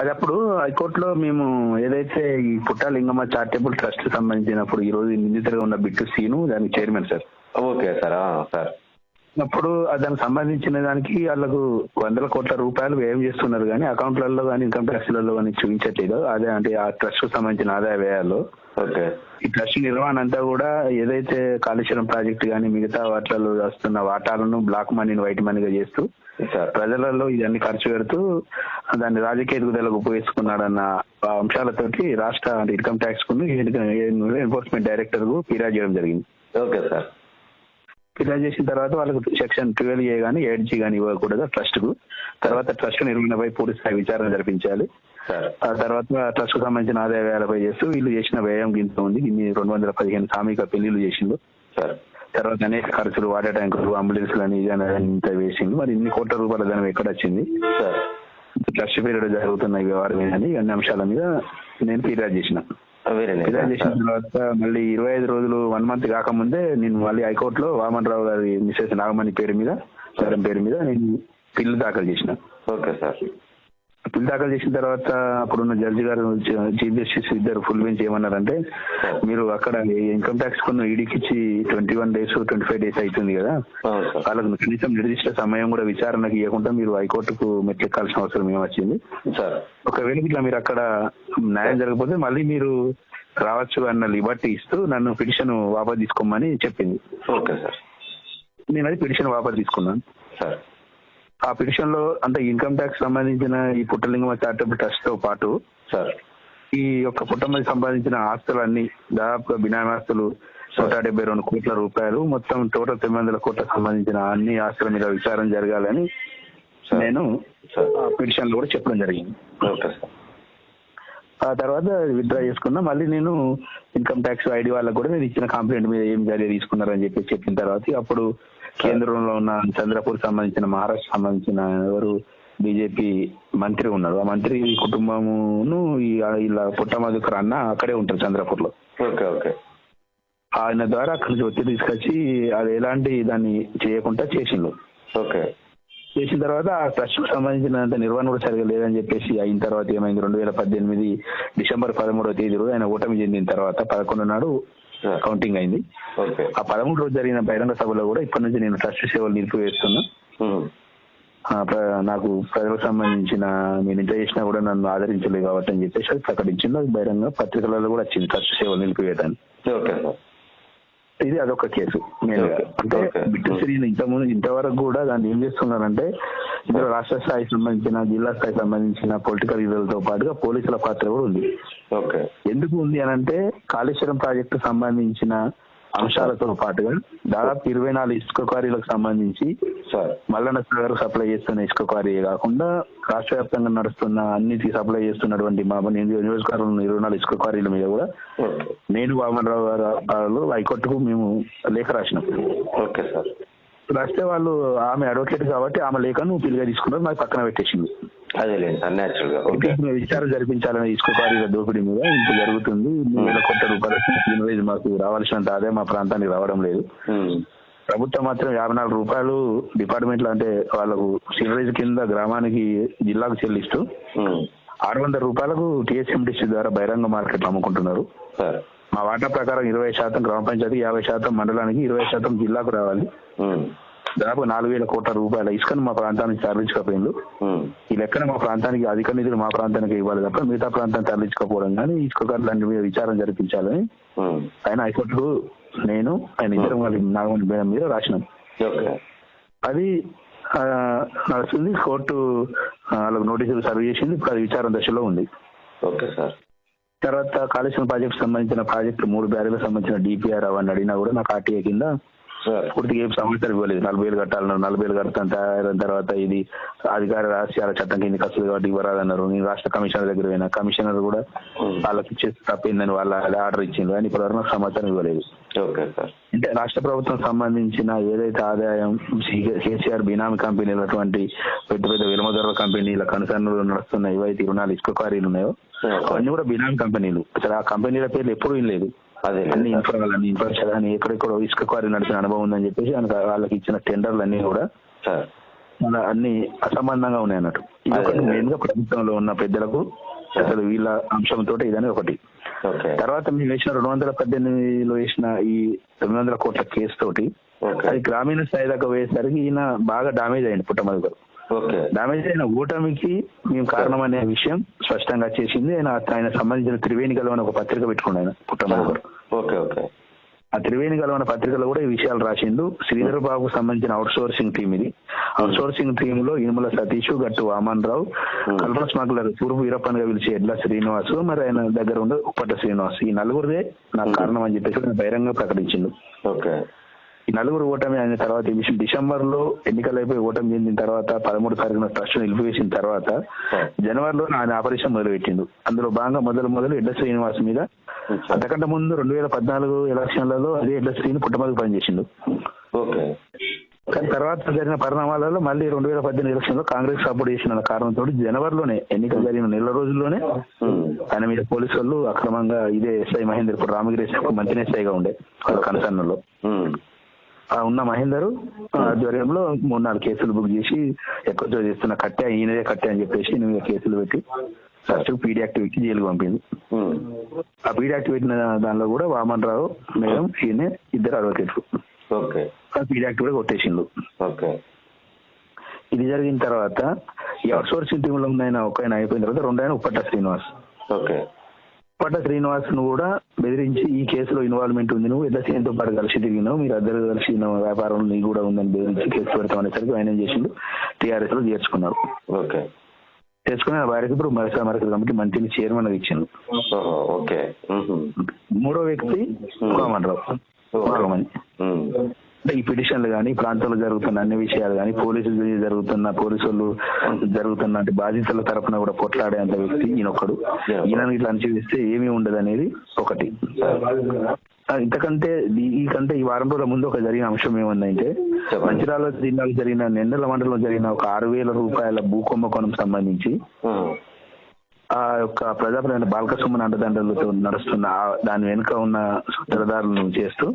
అది అప్పుడు హైకోర్టులో మేము ఏదైతే ఈ పుట్టాలింగమ్మ చారిటబుల్ ట్రస్ట్ సంబంధించినప్పుడు ఈ రోజు నిందితులుగా ఉన్న బిట్టు సీను దానికి chairman sir. Okay sir sir. అప్పుడు దానికి సంబంధించిన దానికి వాళ్ళకు వందల కోట్ల రూపాయలు వ్యయం చేస్తున్నారు కానీ అకౌంట్లలో కానీ ఇన్కమ్ ట్యాక్స్లలో కానీ చూపించట్లేదు. అదే అంటే ఆ ట్రస్ట్కు సంబంధించిన ఆదాయ వ్యయాలు. ఓకే. ఈ ట్రస్ట్ నిర్వహణ అంతా కూడా ఏదైతే కాళేశ్వరం ప్రాజెక్ట్ కానీ మిగతా వాటిలలో వస్తున్న వాటాలను బ్లాక్ మనీని వైట్ మనీగా చేస్తూ ప్రజలలో ఇవన్నీ ఖర్చు పెడుతూ దాన్ని రాజకీయ ఎదుగుదలకు ఉపయోగిస్తున్నాడన్న ఆ అంశాలతోటి రాష్ట్ర ఇన్కమ్ ట్యాక్స్కు ఎన్ఫోర్స్మెంట్ డైరెక్టర్కు ఫిర్యాదు చేయడం జరిగింది. Okay sir. ఫిర్యాదు చేసిన తర్వాత వాళ్ళకు సెక్షన్ ట్వెల్వ్ ఏ కానీ ఎయిట్ జీ కానీ ఇవ్వకూడదు ట్రస్ట్కు. తర్వాత ట్రస్ట్ నిర్వహణపై పూర్తి స్థాయి విచారణ జరిపించాలి. ఆ తర్వాత ట్రస్ట్కు సంబంధించిన ఆదాయ వ్యయాలపై చేస్తూ వీళ్ళు చేసిన వ్యయం గింత ఉంది. ఇన్ని రెండు వందల పదిహేను సామూహిక పెళ్ళిళ్ళు చేసిండు సార్. తర్వాత అనేక ఖర్చులు వాటర్ ట్యాంకులు అంబులెన్స్లు అని ఇంత వేసిండు మరి ఇన్ని కోట్ల రూపాయల ధనం ఎక్కడ వచ్చింది సార్. ట్రస్ట్ పీరియడ్ జరుగుతున్న వ్యవహారం ఏంటని అన్ని అంశాల మీద నేను ఫిర్యాదు చేసిన. ఫిర్యాదు చేసిన తర్వాత మళ్ళీ ఇరవై ఐదు రోజులు వన్ మంత్ కాకముందే నేను మళ్ళీ హైకోర్టులో వామన్ రావు గారి మిసెస్ నాగమణి పేరు మీద మేడం పేరు మీద నేను పిల్లు దాఖలు చేసిన. Okay sir. పిల్ దాఖలు చేసిన తర్వాత అప్పుడున్న జడ్జి గారు చీఫ్ జస్టిస్ ఇద్దరు ఫుల్ బెంచ్ ఏమన్నారంటే మీరు అక్కడ ఇన్కమ్ ట్యాక్స్ కొన్న ఈడీకి ఇచ్చి twenty one days twenty five days అవుతుంది కదా. వాళ్ళకు కనీసం నిర్దిష్ట సమయం కూడా విచారణకి ఇవ్వకుండా మీరు హైకోర్టుకు మెట్లెక్కాల్సిన అవసరం ఏమొచ్చింది సార్. ఒకవేళ ఇట్లా మీరు అక్కడ న్యాయం జరగకపోతే మళ్ళీ మీరు రావచ్చు అన్న లిబర్టీ ఇస్తూ నన్ను పిటిషన్ వాపస్ తీసుకోమని చెప్పింది. Okay sir. నేను అది పిటిషన్ వాపస్ తీసుకున్నాను. సార్. ఆ పిటిషన్లో అంటే ఇన్కమ్ ట్యాక్స్ సంబంధించిన ఈ పుట్టలింగమ చారిటబుల్ ట్రస్ట్తో పాటు సార్ ఈ యొక్క పుట్టమది సంపాదించిన ఆస్తులన్నీ దాదాపుగా బినామీ ఆస్తులు నూట డెబ్బై రెండు కోట్ల రూపాయలు మొత్తం టోటల్ తొమ్మిది వందల కోట్ల సంబంధించిన అన్ని ఆస్తుల మీద విచారణ జరగాలని. నేను పిటిషన్లో కూడా చెప్పడం జరిగింది. ఆ తర్వాత విత్డ్రా చేసుకున్నా మళ్ళీ నేను ఇన్కమ్ ట్యాక్స్ ఐడి వాళ్ళకి కూడా నేను ఇచ్చిన కంప్లైంట్ మీద ఏం చర్య తీసుకున్నారని చెప్పి చెప్పిన తర్వాత అప్పుడు కేంద్రంలో ఉన్న చంద్రపూర్ సంబంధించిన మహారాష్ట్ర సంబంధించిన ఎవరు బీజేపీ మంత్రి ఉన్నారు. ఆ మంత్రి కుటుంబమును ఇలా పుట్టమధుకర్ అన్న అక్కడే ఉంటారు చంద్రపూర్లో ఆయన ద్వారా అక్కడి నుంచి ఒత్తిడి తీసుకొచ్చి అది ఎలాంటి దాన్ని చేయకుండా చేసిండు. ఓకే. చేసిన తర్వాత ఆ ట్రస్ట్కు సంబంధించినంత నిర్వహణ కూడా సరిగా లేదని చెప్పేసి అయిన తర్వాత ఏమైంది? రెండు వేల పద్దెనిమిది డిసెంబర్ పదమూడవ తేదీ రోజు ఆయన ఓటమి చెందిన తర్వాత పదకొండు నాడు కౌంటింగ్ అయింది. ఆ పదమూడు రోజు జరిగిన బహిరంగ సభలో కూడా ఇప్పటి నుంచి నేను ట్రస్ట్ సేవలు నిలిపివేస్తున్నా. నాకు ప్రజలకు సంబంధించిన నేను ఇంత చేసినా కూడా నన్ను ఆదరించలేదు కాబట్టి అని చెప్పేసి అది ప్రకటించింది. అది బహిరంగ పత్రికలలో కూడా వచ్చింది ట్రస్ట్ సేవలు నిలిపివేయడానికి ఓకే సార్. ఇది అదొక కేసు. అంటే Okay. బిట్టు సిరిని ఇంతకుముందు ఇంతవరకు కూడా దాన్ని ఏం చేస్తున్నారంటే ఇందులో రాష్ట్ర స్థాయికి సంబంధించిన జిల్లా స్థాయికి సంబంధించిన పొలిటికల్ లీడర్లతో పాటుగా పోలీసుల పాత్ర కూడా ఉంది ఎందుకు ఉంది అని అంటే కాళేశ్వరం ప్రాజెక్టు సంబంధించిన అంశాలతో పాటుగా దాదాపు ఇరవై నాలుగు ఇసుక క్వారీలకు సంబంధించి సార్. మల్లన్న సాగర్ సప్లై చేస్తున్న ఇసుక క్వారీ కాకుండా రాష్ట్ర వ్యాప్తంగా నడుస్తున్న అన్నిటికీ సప్లై చేస్తున్నటువంటి మా నియోజ- నియోజకవర్గంలో ఇరవై నాలుగు ఇసుక క్వారీల మీద కూడా నేను వామనరావు గారు హైకోర్టుకు మేము లేఖ రాసినాం. Okay sir. రాస్తే వాళ్ళు ఆమె అడ్వకేట్ కాబట్టి ఆమె లేఖను పిల్లిగా తీసుకున్నారు నాకు పక్కన పెట్టేసింది. అదే లేదు సార్ న్యాచురల్గా విచారణ జరిపించాలని ఇసుక దోపిడీ మీద ఇంత జరుగుతుంది వేల కోట్ల రూపాయలు మాకు రావాల్సినంత ఆదాయం మా ప్రాంతానికి రావడం లేదు ఉమ్. ప్రభుత్వం మాత్రం యాభై నాలుగు రూపాయలు డిపార్ట్మెంట్ అంటే వాళ్ళకు సినరేజ్ కింద గ్రామానికి జిల్లాకు చెల్లిస్తూ ఉమ్. ఆరు వందల రూపాయలకు టీఎస్ఎండిసి ద్వారా బహిరంగ మార్కెట్ అమ్ముకుంటున్నారు మా వాటా ప్రకారం ఇరవై శాతం గ్రామ పంచాయతీ యాభై శాతం మండలానికి ఇరవై శాతం జిల్లాకు రావాలి ఉమ్. దాదాపు నాలుగు వేల కోట్ల రూపాయల ఇసుకను మా ప్రాంతానికి తరలించకపోయింది ఉమ్. ఈ లెక్కన మా ప్రాంతానికి అధిక నిధులు మా ప్రాంతానికి ఇవ్వాలి తప్ప మిగతా ప్రాంతాన్ని తరలించకపోవడం కానీ ఇసుక కార్డులన్నిటి మీద విచారణ జరిపించాలని. ఆయన హైకోర్టుకు నేను ఆయన ఇద్దరం నాగమణి మేడం మీద రాసినాం. అది నడుస్తుంది. కోర్టు వాళ్ళకు నోటీసులు సర్వ్ చేసింది. ఇప్పుడు అది విచారణ దశలో ఉంది. Okay sir. తర్వాత కాళేశ్వరం ప్రాజెక్ట్ సంబంధించిన ప్రాజెక్టు మూడు బ్యారేజ్లకు సంబంధించిన డిపిఆర్ అవన్నీ అడిగినా కూడా నాకు ఆర్టీఏ కింద పూర్తిగా ఏం సమాచారం ఇవ్వలేదు. నలభై వేలు కట్టాలన్నారు. నలభై వేలు కడతాను తయారైన తర్వాత ఇది అధికార రహస్యాల చట్టం కింద వస్తుంది కాబట్టి ఇవ్వరాదన్నారు. నేను రాష్ట్ర కమిషనర్ దగ్గర పోయినా. కమిషనర్ కూడా ఉమ్. వాళ్ళకి ఇచ్చేసి తప్పిందని వాళ్ళ ఆర్డర్ ఇచ్చింది కానీ ఇప్పటివరకు నాకు సమాచారం ఇవ్వలేదు. అంటే రాష్ట్ర ప్రభుత్వం సంబంధించిన ఏదైతే ఆదాయం కేసీఆర్ బినామీ కంపెనీలటువంటి పెద్ద పెద్ద విలమధరల కంపెనీల కన్సర్న్లు నడుస్తున్న ఏవైతే రుణాలు ఇసుక ఉన్నాయో అవన్నీ కూడా బినామీ కంపెనీలు. అసలు ఆ కంపెనీల పేర్లు ఎప్పుడూ వినలేదు. అన్ని లేదు ఇన్ఫ్రా అని ఇన్ఫ్రాస్ట్రక్చర్ అని ఎక్కడెక్కడో ఇసుక క్వారీ నడిచిన అనుభవం ఉందని చెప్పేసి వాళ్ళకి ఇచ్చిన టెండర్లు అన్ని కూడా అన్ని అసంబంధంగా ఉన్నాయి అన్నట్టు. ఇది. మెయిన్గా ప్రభుత్వంలో ఉన్న పెద్దలకు అసలు వీళ్ళ అంశంతో ఇదని ఒకటి. తర్వాత మేము వేసిన రెండు వందల పద్దెనిమిదిలో వేసిన ఈ రెండు వందల కోట్ల కేసు తోటి అది గ్రామీణ స్థాయి దాకా పోయేసరికి ఈయన బాగా డామేజ్ అయింది పుట్టమది గారు డామేజ్ అయిన ఓటమికి మేము కారణం అనే విషయం స్పష్టంగా చేసింది. ఆయన ఆయన సంబంధించిన త్రివేణి గలవని ఒక పత్రిక పెట్టుకున్నాడు ఆయన గారు ఓకే ఓకే. ఆ త్రివేణి గలవన పత్రికలో కూడా ఈ విషయాలు రాసిండు. శ్రీధర్ బాబుకు సంబంధించిన అవుట్ సోర్సింగ్ టీం ఇది. అవుట్ సోర్సింగ్ టీమ్లో ఇనుముల సతీష్ గట్టు వామన్ రావు కల్పన స్మగ్లర్ తూర్పు వీరప్పన్గా పిలిచే ఎడ్ల శ్రీనివాస్ మరి ఆయన దగ్గర ఉండే ఉప్పట్ట శ్రీనివాస్. ఈ నలుగురిదే నాకు కారణం అని చెప్పేసి బహిరంగ ప్రకటించిండు. ఓకే. నలుగురు ఓటమి అయిన తర్వాత ఈ విషయం డిసెంబర్లో ఎన్నికలు అయిపోయి ఓటమి చెందిన తర్వాత పదమూడు తారీఖున ట్రస్ట్ నిలిపివేసిన తర్వాత జనవరిలో ఆయన ఆపరేషన్ మొదలుపెట్టిండు. అందులో భాగంగా మొదలు మొదలు ఎడ్ల శ్రీనివాస్ మీద అంతకంటే ముందు రెండు వేల పద్నాలుగు ఎలక్షన్లలో అదే ఎడ్ల శ్రీని పుట్టమది పనిచేసిండు. కానీ తర్వాత జరిగిన పరిణామాలలో మళ్ళీ రెండు వేల పద్దెనిమిది ఎలక్షన్లో కాంగ్రెస్ సపోర్ట్ చేసిన కారణంతో జనవరిలోనే ఎన్నికలు జరిగిన నెల రోజుల్లోనే. ఆయన మీద పోలీసు వాళ్ళు అక్రమంగా ఇదే ఎస్ఐ మహేందర్ ఇప్పుడు రామగిరి ఎస్ఐ మంత్రి ఎస్ఐగా ఉండే వాళ్ళ కన్సర్న్లో ఉమ్. ఆ ఉన్న మహేందర్ ఆధ్వర్యంలో మూడు నాలుగు కేసులు బుక్ చేసి ఎక్కువ చేస్తున్న కట్టే ఈయనదే కట్టే అని చెప్పేసి ఈయన మీద కేసులు పెట్టి ఫస్ట్ పీడీ యాక్టివిటీ జైలుకు పంపింది. ఉమ్. ఆ పీడీ యాక్ట్ పెట్టిన దానిలో కూడా వామన్ రావు మేడం ఈయన ఇద్దరు అడ్వకేట్లు పీడీ యాక్ట్ కూడా కొట్టేసిండు. ఓకే. ఇది జరిగిన తర్వాత అవుట్ సోర్సింగ్ టీమ్లో ఉన్న ఒక ఆయన అయిపోయిన తర్వాత రెండు ఆయన ఉప్పట్ట శ్రీనివాస్. ఓకే. ఉప్పట్ట శ్రీనివాస్ను కూడా బెదిరించి ఈ కేసులో ఇన్వాల్వ్మెంట్ ఉంది. నువ్వు ఎద్ద సీఎంతో పాటు కలిసి తిరిగినావు? మీరు ఇద్దరు కలిసి వ్యాపారం నీకు కూడా ఉందని బెదిరించి కేసు పెడతాం అనేసరికి ఆయన ఏం చేసిండు? టీఆర్ఎస్లో చేర్చుకున్నారు. ఓకే. చేర్చుకుని ఆ వారికి ఇప్పుడు మరసా మరకల కమిటీ మంత్రిని చైర్మన్ ఇచ్చిండు. ఓహో ఓకే. మూడో వ్యక్తి ఉమ్. అంటే ఈ పిటిషన్లు కానీ ప్రాంతంలో జరుగుతున్న అన్ని విషయాలు కానీ పోలీసులు జరుగుతున్న పోలీసులు జరుగుతున్న అంటే బాధితుల తరపున కూడా కొట్లాడే అంత వ్యక్తి ఈయనొక్కడు ఈయన ఇట్లా అణచివేస్తే ఏమీ ఉండదు అనేది ఒకటి ఇంతకంటే ఈ- కంటే ఈ వారం రోజుల ముందు ఒక జరిగిన అంశం ఏముందంటే. మంచిరాల జిల్లాకు జరిగిన నెండల మండలంలో జరిగిన ఒక ఆరు వేల రూపాయల భూ కుంభకోణం సంబంధించి. ఆ యొక్క ప్రజాప్రతినిధి బాలకసుమన్ అండదండలతో నడుస్తున్న దాని వెనుక ఉన్న సూత్రధారులను చేస్తూ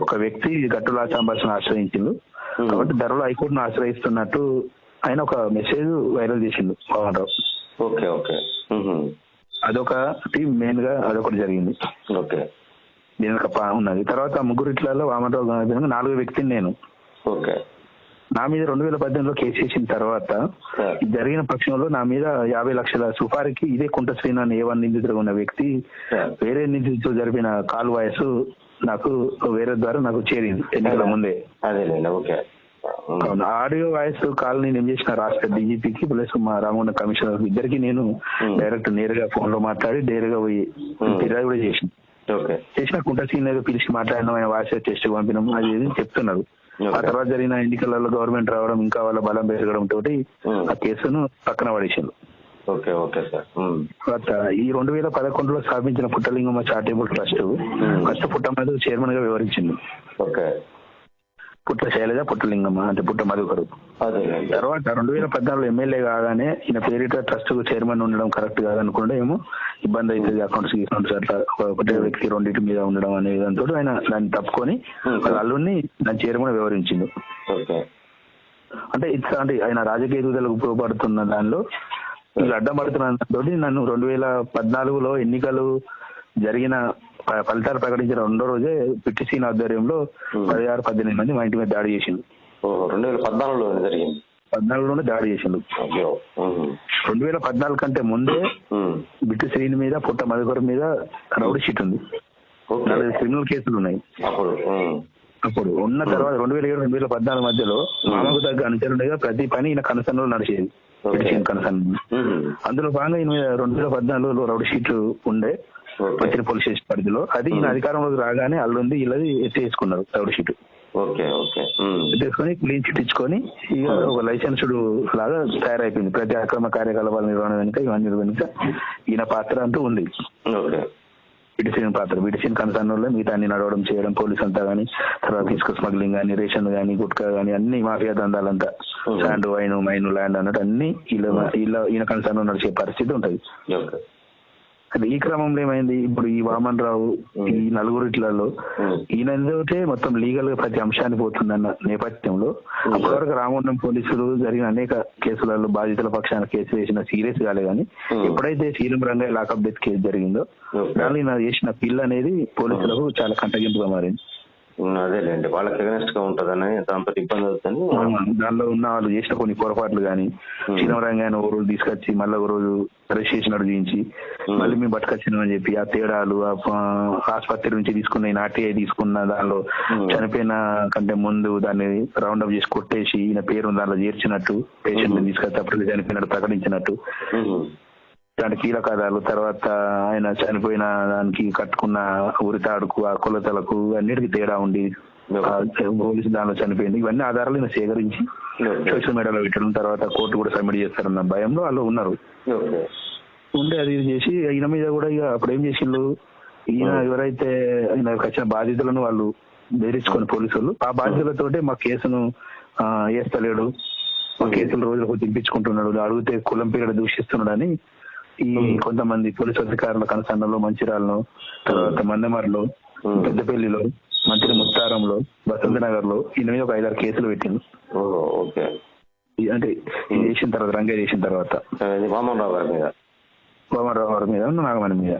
ఒక వ్యక్తి గట్టులా చాంబాల్సిన ఆశ్రయించిండు. కాబట్టి ధరలు హైకోర్టును ఆశ్రయిస్తున్నట్టు ఆయన ఒక మెసేజ్ వైరల్ చేసిండు పవన్ రావు ఓకే. ఓకే. అదొక టీం మెయిన్గా అదొకటి జరిగింది. ఓకే. దీని ఉన్నది. తర్వాత ముగ్గురిట్లలో వామనరావు గారి నాలుగో వ్యక్తిని నేను. ఓకే. నా మీద రెండు వేల పద్దెనిమిదిలో కేసు వేసిన తర్వాత జరిగిన పక్షంలో నా మీద యాభై లక్షల సుపారికి ఇదే కుంట శ్రీనాథ్ ఏ వన్ నిందితుడు ఉన్న వ్యక్తి. వేరే నిందితుడితో జరిపిన కాల్ వాయిస్ నాకు వేరే ద్వారా నాకు చేరింది ఎన్నికల ముందే అదేలేండి ఓకే. ఆడియో వాయిస్ కాల్ నేను ఏం చేసిన రాష్ట్ర డీజీపీకి ప్లస్ మా రామగుండ కమిషనర్ ఇద్దరికి నేను. డైరెక్ట్ నేరుగా ఫోన్లో మాట్లాడి నేరుగా పోయి. ఫిర్యాదు కూడా చేసిన చేసిన కుంట సీన్ పిలిచి మాట్లాడినాం ఆయన వాయిస్ టెస్ట్ పంపినాం అది చెప్తున్నారు ఆ. తర్వాత జరిగిన ఎన్నికలలో గవర్నమెంట్ రావడం ఇంకా వాళ్ళ బలం పెరగడం తోటి Hmm. ఆ కేసును పక్కన పడేసిండు ఓకే ఓకే సార్. తర్వాత ఈ రెండు వేల పదకొండులో స్థాపించిన Puttalingamma charitable trust first Puttamadhu చైర్మన్గా వివరించింది ఓకే పుట్ట శైలజ పుట్టలింగమ్మ అంటే పుట్ట మధుకరు. అదేలేండి తర్వాత రెండు వేల పద్నాలుగులో ఎమ్మెల్యే కాగానే ఈయన పేరిట ట్రస్ట్కు చైర్మన్ ఉండడం కరెక్ట్ కాదనుకుంటే ఏమో ఇబ్బంది అవుతుంది అకౌంట్స్ అకౌంట్స్ అట్లా ఒక- ఒకటే వ్యక్తి రెండింటి మీద ఉండడం అనే దాంతో ఆయన దాన్ని తప్పుకొని వాళ్ళ అల్లుడిని దాని చైర్మన్ వివరించింది అంటే ఇట్లా అంటే ఆయన రాజకీయ ఎదుగుదలకు ఉపయోగపడుతున్న దానిలో వీళ్ళు అడ్డం పడుతున్న దాంతో నన్ను రెండు వేల పద్నాలుగులో ఎన్నికలు జరిగిన ఫలితాలు ప్రకటించిన రెండో రోజే పిటిసీన్ ఆధ్వర్యంలో పదిహారు పద్దెనిమిది మంది మా ఇంటి మీద దాడి ఓహో రెండు వేల పద్నాలుగులో జరిగింది. పద్నాలుగులోనే దాడి చేసిండు. రెండు వేల పద్నాలుగు కంటే ముందే. బిట్టు శ్రీని మీద పుట్ట మధుకర్ మీద రౌడీ షీట్ ఉంది. క్రిమినల్ కేసులు ఉన్నాయి. అప్పుడు ఉన్న తర్వాత రెండు వేల ఏడు రెండు వేల పద్నాలుగు మధ్యలో మామకు తగ్గ అనుచరుడిగా ప్రతి పని ఈయన కనసన్లో నడిచేది. పిటిషన్. అందులో భాగంగా ఈయన మీద రెండు వేల పద్నాలుగులో రౌడీ షీట్ ఉండే. వచ్చిన పోలీస్ స్టేషన్ పరిధిలో. అది ఈయన అధికారంలోకి రాగానే అల్లుంది ఇల్లది ఎత్తేసుకున్నారు రౌడీ షీట్. Okay okay. ఉమ్. ఎత్తేసుకొని క్లీన్ చిట్ ఇచ్చుకొని ఇక ఒక లైసెన్స్డ్ లాగా తయారైపోయింది. ప్రతి అక్రమ కార్యకలాపాల నిర్వహణ వెనుక ఇవన్నీ వెనుక ఈయన పాత్ర అంటూ ఉంది. విడిసిన పాత్ర. విడిసిన కన్సర్న్లో మిగతా అన్ని నడవడం చేయడం పోలీస్ అంతా గానీ తర్వాత ఇసుక స్మగ్లింగ్ గానీ రేషన్ గానీ గుట్కా గానీ అన్ని మాఫియా దందాలంతా. శాండ్ వైన్ మైన్ ల్యాండ్ అన్నట్టు అన్ని ఇలా ఇలా ఈయన కన్సర్న్ నడిచే పరిస్థితి ఉంటది. అంటే ఈ క్రమంలో ఏమైంది ఇప్పుడు ఈ వామన్ రావు ఈ నలుగురిట్లలో ఉమ్. ఈయనతోటే మొత్తం లీగల్గా ప్రతి అంశాన్ని పోతుందన్న నేపథ్యంలో అప్పటివరకు రామగుండం పోలీసులు జరిగిన అనేక కేసులలో బాధితుల పక్షాన కేసు వేసిన సీరియస్ కాలే కానీ. ఎప్పుడైతే Seeram Ranga lockup death case జరిగిందో. దానిలో ఈయన చేసిన పిల్ అనేది పోలీసులకు చాలా కంటగింపుగా మారింది అదేలేండి వాళ్ళకి ఎగనెస్ట్గా ఉంటదని దాంతో ఇబ్బంది అవుతుంది దానిలో ఉన్న వాళ్ళు చేసిన కొన్ని పొరపాట్లు కానీ Hmm. శ్రీరామరంగాన్ని ఒక రోజు తీసుకొచ్చి మళ్ళీ ఒక రోజు అరెస్ట్ చేసినట్టు చూపించి. మళ్ళీ మేము పట్టుకొచ్చినామని చెప్పి ఆ తేడాలు ఆసుపత్రి నుంచి తీసుకున్న ఈ నాటి తీసుకున్న దానిలో. చనిపోయిన కంటే ముందు దాన్ని రౌండ్ అప్ చేసి కొట్టేసి ఈయన పేరు దానిలో చేర్చినట్టు పేషెంట్ని తీసుకొచ్చి అప్పటికి చనిపోయినట్టు ప్రకటించినట్టు దాని కీలకాదాలు తర్వాత ఆయన చనిపోయిన దానికి కట్టుకున్న ఉరితాడుకు ఆ కొలతలకు అన్నిటికీ తేడా ఉండి పోలీసు దానిలో చనిపోయింది. ఇవన్నీ ఆధారాలు ఈయన సేకరించి. సోషల్ మీడియాలో పెట్టడం తర్వాత కోర్టు కూడా సబ్మిట్ చేస్తారన్న భయంలో వాళ్ళు ఉన్నారు. ఉండే అది చేసి ఈయన మీద కూడా ఇక అప్పుడు ఏం చేసిండ్రు ఈయన ఎవరైతే ఆయన వచ్చిన బాధితులను వాళ్ళు బెదిరించుకొని పోలీసులు ఆ బాధితులతోటే మా కేసును వేస్తలేడు మా కేసులు రోజులకు తిప్పించుకుంటున్నాడు. అడిగితే కులం పీరియడ్ దూషిస్తున్నాడని ఈ కొంతమంది పోలీసు అధికారుల కనసన్నలో మంచిరాల్లో తర్వాత మందమర్లో. పెద్దపల్లిలో మంత్రి ముత్తారంలో వసంత నగర్లో ఈయన మీద ఒక ఐదారు కేసులు పెట్టిండు. ఓహో ఓకే. ఈ- అంటే ఇది చేసిన తర్వాత రంగా చేసిన తర్వాత. గారి మీద. వామరావు గారి మీద నాగమణి మీద.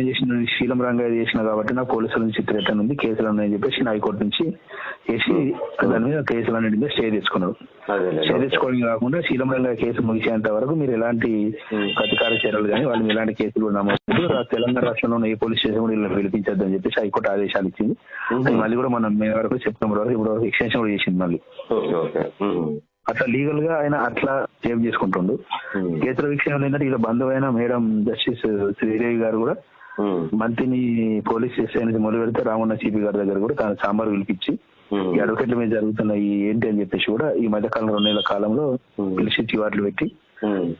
ఏం చేసిన శీలం రంగా చేసిన కాబట్టి నాకు పోలీసుల నుంచి రిటర్న్ ఉంది కేసులు ఉన్నాయని చెప్పేసి హైకోర్టు నుంచి వేసి దాని మీద కేసులు అన్నింటి స్టే తెచ్చుకున్నాడు స్టే తెచ్చుకోవడం కాకుండా శీలం రంగా కేసు ముగిసేంత వరకు మీరు ఎలాంటి. ప్రతికార చర్యలు కానీ వాళ్ళు ఎలాంటి కేసులు నమోదు తెలంగాణ రాష్ట్రంలో ఉన్న ఏ పోలీస్ స్టేషన్ కూడా వీళ్ళని పిలిపించద్దని చెప్పేసి హైకోర్టు ఆదేశాలు ఇచ్చింది. మళ్ళీ కూడా మనం మే వరకు సెప్టెంబర్ వరకు ఇప్పుడు ఎక్స్టెన్షన్ కూడా చేసింది మళ్ళీ. అట్లా లీగల్గా ఆయన అట్లా సేవ్ చేసుకుంటుండు. కేసుల విషయంలో ఏంటంటే ఇలా బంధువైన మేడం జస్టిస్ శ్రీదేవి గారు కూడా. మంత్రిని పోలీస్ స్టేషన్ నుంచి మొదలు పెడితే రామన్న సిపి గారి దగ్గర కూడా తన సాంబార్ పిలిపించి. ఈ అడ్వకేట్ల మీద జరుగుతున్న ఈ ఏంటి అని చెప్పేసి కూడా ఈ మధ్య కాలంలో రెండు నెలల కాలంలో. పిలిచి చివాట్లు పెట్టి.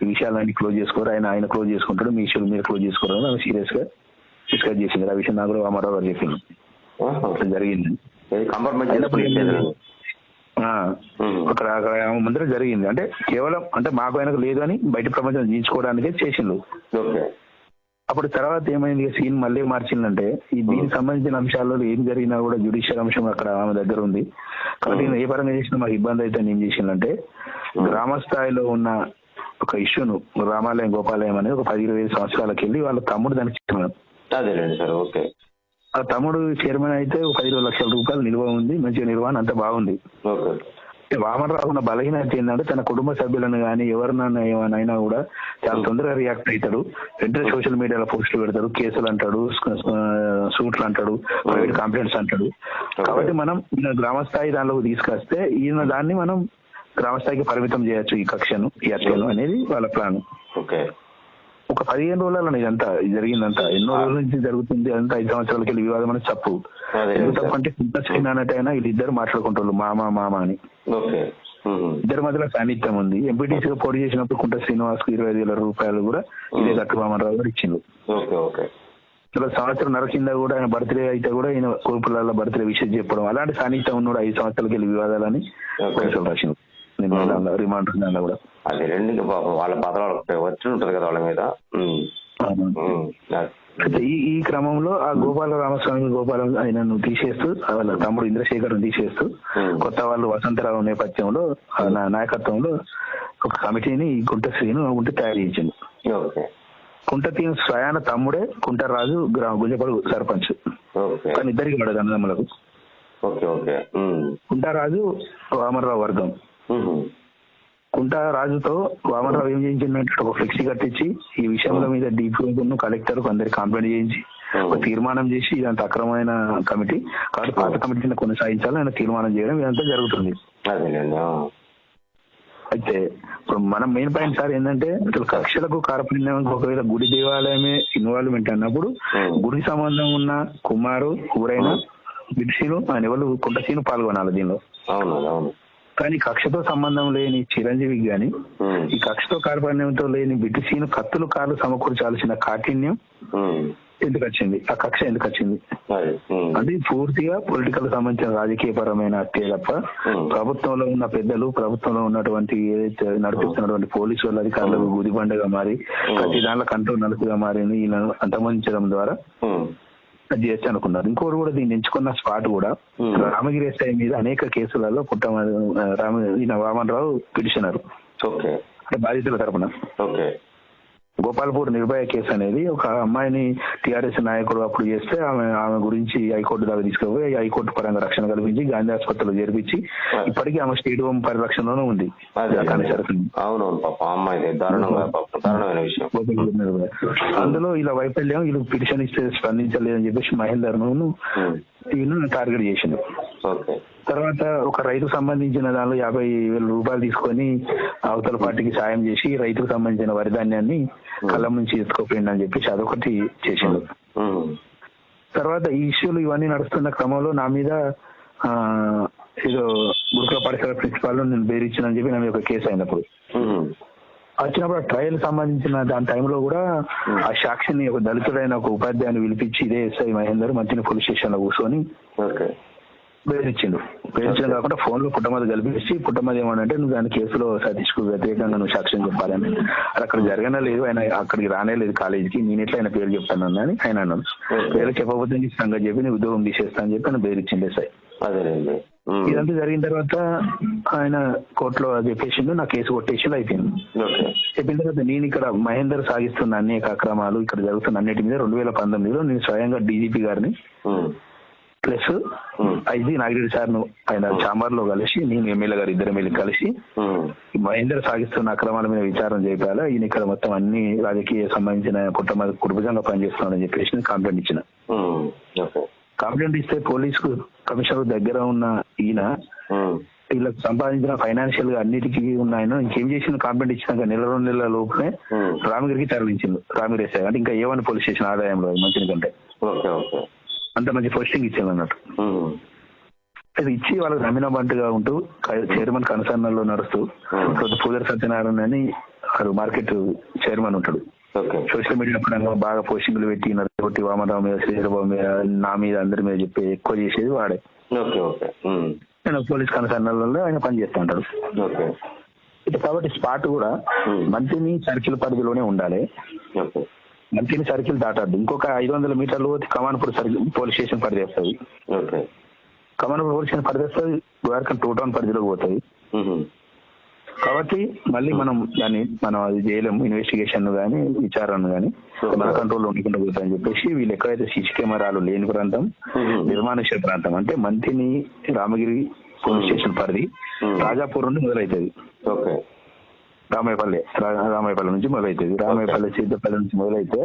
ఈ విషయాలన్నీ క్లోజ్ చేసుకోరు ఆయన ఆయన క్లోజ్ చేసుకుంటాడు మీ ఇష్యూలు మీరు క్లోజ్ చేసుకోరు అని సీరియస్గా డిస్కస్ చేసింది ఆ విషయం నాకు కూడా రామారావు గారు చెప్పింది జరిగింది అక్కడ అక్కడ ముందర జరిగింది. అంటే కేవలం అంటే మాకు ఆయనకు లేదు అని బయట ప్రపంచం జీయించుకోవడానికే చేసిండు అప్పుడు తర్వాత ఏమైంది? సీన్ మళ్ళీ మార్చిందంటే ఈ దీనికి సంబంధించిన అంశాల్లో ఏం జరిగినా కూడా జ్యుడిషియల్ అంశం అక్కడ ఆమె దగ్గర ఉంది. కాబట్టి ఈయన ఏ పరంగా చేసినా మాకు ఇబ్బంది అయితే ఏం చేసిందంటే గ్రామ స్థాయిలో ఉన్న ఒక ఇష్యూను రామాలయం గోపాలయం అనేది ఒక పది ఇరవై ఐదు సంవత్సరాలకి వెళ్ళి వాళ్ళ తమ్ముడు దానికి అదేలేండి సార్ ఓకే. ఆ తమ్ముడు చైర్మన్ అయితే ఒక ఇరవై లక్షల రూపాయలు నిల్వ ఉంది మంచిగా నిర్వహణ అంతా బాగుంది. వామనరావు ఉన్న బలహీనత ఏంటంటే తన కుటుంబ సభ్యులను కానీ ఎవరినైనా ఏమైనా కూడా చాలా తొందరగా రియాక్ట్ అవుతాడు. వెంటనే సోషల్ మీడియాలో పోస్టులు పెడతాడు కేసులు అంటాడు సూట్లు అంటాడు ప్రైవేట్ కంప్లైంట్స్ అంటాడు. కాబట్టి మనం గ్రామ స్థాయి దానిలోకి తీసుకొస్తే ఈయన దాన్ని మనం గ్రామ స్థాయికి పరిమితం చేయొచ్చు ఈ కక్షను ఈ హత్యను అనేది వాళ్ళ ప్లాన్. ఓకే. ఒక పదిహేను రోజులలో ఇదంతా ఇది జరిగిందంతా. ఎన్నో రోజుల నుంచి జరుగుతుంది అంతా ఐదు సంవత్సరాలకి వెళ్ళి వివాదం అని చెప్పు అదే ఎందుకు తప్పు అంటే శ్రీనా అన్నట్టయినా వీళ్ళిద్దరు మాట్లాడుకుంటారు మామ మామ అని. ఇద్దరి మధ్యలో సాన్నిధ్యం ఉంది. ఎంపీటీసీ పోటీ చేసినప్పుడు కుంట శ్రీనివాస్కు ఇరవై ఐదు వేల రూపాయలు కూడా ఇదే కట్టుకోమరావు గారు ఇచ్చిండు ఓకే ఇలా సంవత్సరం నర కింద కూడా ఆయన బర్త్డే అయితే కూడా ఈయన కోపుల బర్త్డే విషయం చెప్పడం అలాంటి సాన్నిధ్యం ఉన్నాడు ఐదు సంవత్సరాలకి వెళ్ళి వివాదాలని రాసింది నేను రిమాండ్ కూడా. అది రెండు పాపం వాళ్ళ పాత్ర వాళ్ళకి వచ్చి ఉంటది కదా వాళ్ళ మీద. ఈ ఈ క్రమంలో ఆ గోపాల రామస్వామి గోపాలం ఆయనను తీసేస్తూ వాళ్ళ తమ్ముడు ఇంద్రశేఖర్ తీసేస్తూ. కొత్త వాళ్ళు వసంతరావు నేపథ్యంలో నాయకత్వంలో ఒక కమిటీని ఈ గుంట శ్రీను ఉంటే తయారు చేయించింది ఓకే. కుంటతీయం స్వయాన తమ్ముడే కుంటరాజు గ్రామ గుంజపడు సర్పంచ్. కానీ ఇద్దరికి పడదు అన్నదమ్ములకు. కుంటరాజు వామనరావు వర్గం. ఉమ్. కుంటరాజుతో వామనరావు ఏం చేయించిందంటే ఒక ఫ్లెక్సీ కట్టించి ఈ విషయంలో మీద డీపీ కలెక్టర్ అందరికి కంప్లైంట్ చేయించి ఒక తీర్మానం చేసి ఇదంతా అక్రమమైన కమిటీ. కాబట్టి పాత కమిటీని కొనసాగించాలని ఆయన తీర్మానం చేయడం ఇదంతా జరుగుతుంది. అయితే ఇప్పుడు మనం మెయిన్ పాయింట్ సార్ ఏంటంటే అసలు కక్షలకు కార్పణ్యానికి ఒకవేళ గుడి దేవాలయమే ఇన్వాల్వ్మెంట్ అన్నప్పుడు. గుడికి సంబంధం ఉన్న కుమారు ఊరైనా బిడ్సీను ఆయన ఎవరు కుంటసీను పాల్గొనాలి దీనిలో. అవును అవును. కానీ కక్షతో సంబంధం లేని చిరంజీవికి గాని. ఈ కక్షతో కార్పణ్యంతో లేని బిడ్సీను కత్తులు కార్లు సమకూర్చాల్సిన కాఠిన్యం. ఎందుకు వచ్చింది ఆ కక్ష ఎందుకు వచ్చింది అది పూర్తిగా పొలిటికల్ సంబంధించిన రాజకీయ పరమైన హత్య తప్ప. ప్రభుత్వంలో ఉన్న పెద్దలు ప్రభుత్వంలో ఉన్నటువంటి ఏదైతే నడిపిస్తున్నటువంటి పోలీసు వాళ్ళ అధికారులకు గుదిబండగా మారి ప్రతి దాంట్లో కంట్రోల్ నలుపుగా మారి అంతమొందించడం ద్వారా. చేయొచ్చు అనుకున్నారు ఇంకోటి కూడా దీన్ని ఎంచుకున్న స్పాట్ కూడా. రామగిరి ఎస్ఐ మీద అనేక కేసులలో పుట్ట రామ ఈయన వామన్ రావు పిటిషనర్. బాధితుల తరపున. ఓకే. గోపాల్పూర్ నిర్భయ కేసు అనేది ఒక అమ్మాయిని టిఆర్ఎస్ నాయకుడు అప్పుడు చేస్తే ఆమె ఆమె గురించి హైకోర్టు దాకా తీసుకుపోయి హైకోర్టు పరంగా రక్షణ కల్పించి గాంధీ ఆసుపత్రిలో చేర్పించి ఇప్పటికీ ఆమె స్టేట్ హోమ్ పరిరక్షణలోనే ఉంది. అవునవును పాప అమ్మాయి దారుణమైన విషయం. అందులో ఇలా వైఫల్యం వీళ్ళు పిటిషన్ ఇస్తే స్పందించలేదని చెప్పేసి మహేందర్ను. వీళ్ళు టార్గెట్ చేసిండు. తర్వాత ఒక రైతుకు సంబంధించిన దానిలో యాభై వేల రూపాయలు తీసుకొని అవతల పార్టీకి సాయం చేసి రైతుకు సంబంధించిన వరి ధాన్యాన్ని కళ్ళ నుంచి ఎత్తుకోపోయింది అని చెప్పేసి అదొకటి చేసిండు. తర్వాత ఈ ఇష్యూలు ఇవన్నీ నడుస్తున్న క్రమంలో నా మీద ఆ ఏదో గురుకుల పాఠశాల ప్రిన్సిపాల్ నేను బేరిచ్చానని చెప్పి నా మీద ఒక కేసు అయినప్పుడు. వచ్చినప్పుడు ఆ ట్రయల్ సంబంధించిన దాని టైంలో కూడా ఆ సాక్షిని ఒక దళితుడైన ఒక ఉపాధ్యాయుని పిలిపించి ఇదే ఎస్ఐ మహేందర్ మంచిని పోలీస్ స్టేషన్లో కూర్చొని బెదిరించిండు బెదిరించడం కాకుండా ఫోన్లో పుట్టమది కలిపేసి పుట్టమది ఏమనంటే నువ్వు దాని కేసులో సతీష్కు వ్యతిరేకంగా నువ్వు సాక్ష్యం చెప్పాలని అది అక్కడ జరగనే లేదు. ఆయన అక్కడికి రానే లేదు కాలేజీకి. నేను ఎట్లా ఆయన పేరు చెప్తాను అని ఆయన అన్నాను పేరు నీకు సంగతి చెప్పి నీ ఉద్యోగం తీసేస్తా అని చెప్పి ఆయన బెదిరించిండే సార్. అదేలేండి. ఉమ్. ఇదంతా జరిగిన తర్వాత ఆయన కోర్టులో చెప్పేసిండు. నా కేసు కొట్టేసిండు అయిపోయింది. చెప్పిన తర్వాత నేను ఇక్కడ మహేందర్ సాగిస్తున్న అనేక అక్రమాలు ఇక్కడ జరుగుతున్న అన్నిటి మీద రెండు వేల పంతొమ్మిదిలో నేను స్వయంగా డీజీపీ గారిని. ప్లస్. ఐజీ నాగిరెడ్డి సార్ను ఆయన చాంబర్లో కలిసి నేను ఎమ్మెల్యే గారు ఇద్దరు ఎమ్మెల్యే కలిసి మహేందర్ సాగిస్తున్న అక్రమాల మీద విచారణ చేయాలి ఈయన ఇక్కడ మొత్తం అన్ని రాజకీయ సంబంధించిన కుటుంబ కుటుంబంగా పనిచేస్తున్నాడని చెప్పేసి కంప్లైంట్ ఇచ్చిన. కంప్లైంట్ ఇస్తే పోలీస్ కమిషనర్ దగ్గర ఉన్న ఈయన. వీళ్ళకి సంపాదించిన ఫైనాన్షియల్గా అన్నిటికీ ఉన్న ఆయన ఇంకేం చేసిన కంప్లైంట్ ఇచ్చినాక నెల రెండు నెలల లోపునే ఉమ్. రామగిరికి తరలించింది రామగిరి అంటే ఇంకా ఏవన్ పోలీస్ స్టేషన్ ఆదాయంలో మంచి కంటే. అంత మంచి పోస్టింగ్ ఉమ్. అది ఇచ్చి వాళ్ళకి నమ్మిన బంటుగా ఉంటూ చైర్మన్ కన్సర్నల్లో నడుస్తూ పూదర్ సత్యనారాయణ అని వారు మార్కెట్ చైర్మన్ ఉంటాడు. సోషల్ మీడియా పరంగా బాగా పోస్టింగ్లు పెట్టి నరకొట్టి వామరావు మీద శ్రీధరబాబు మీద నా మీద అందరి మీద చెప్పి ఎక్కువ చేసేది వాడే. నేను పోలీస్ కన్సర్నల్లో ఆయన పనిచేస్తూ ఉంటాడు. కాబట్టి స్పాట్ కూడా. మంత్రిని సర్కిల్ పరిధిలోనే ఉండాలి. ఓకే మంత్రిని సర్కిల్ దాటద్దు ఇంకొక ఐదు వందల మీటర్లు పోతే కమాన్పూర్ సర్కిల్ పోలీస్ స్టేషన్ పరిధి వస్తుంది కమాన్పూర్ పోలీస్ స్టేషన్ పరిధి వస్తుంది ద్వారకా టూ టౌన్ పరిధిలోకి పోతుంది. కాబట్టి మళ్ళీ మనం దాన్ని మనం అది చేయలేము ఇన్వెస్టిగేషన్ గానీ విచారణ గానీ. మన కంట్రోల్లో ఉండకుండా పోతాయని చెప్పేసి వీళ్ళు ఎక్కడైతే సీసీ కెమెరాలు లేని ప్రాంతం. నిర్మానుష్య ప్రాంతం అంటే మంతిని రామగిరి పోలీస్ స్టేషన్ పరిధి. రాజాపూర్ నుండి మొదలవుతుంది ఓకే రామాయపల్లి రామాయపల్లి నుంచి మొదలవుతుంది రామాయపల్లి సీతపల్లి నుంచి మొదలైతే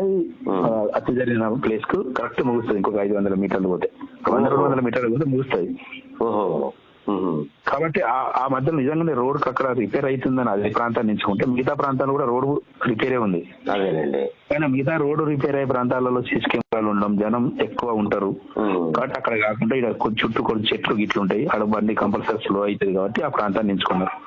హత్య జరిగిన ప్లేస్కు కరెక్ట్ ముగుస్తుంది. ఇంకొక ఐదు వందల మీటర్లు పోతే. వంద రెండు వందల మీటర్లు పోతే ముగుస్తుంది. ఓహో. ఉమ్. కాబట్టి ఆ- మధ్యలో నిజంగానే రోడ్ అక్కడ రిపేర్ అవుతుందని అదే ప్రాంతాన్ని ఎంచుకుంటే మిగతా ప్రాంతాలు కూడా రోడ్ రిపేరే ఉంది. కానీ మిగతా రోడ్డు రిపేర్ అయ్యే ప్రాంతాలలో సీసీ కెమెరాలు ఉండడం జనం ఎక్కువ ఉంటారు. కాబట్టి అక్కడ కాకుండా ఇక్కడ కొంచెం చుట్టూ కొన్ని చెట్లు గిట్లు ఉంటాయి. అక్కడ బండి కంపల్సరీ స్లో అవుతుంది కాబట్టి ఆ ప్రాంతాన్ని ఎంచుకున్నారు.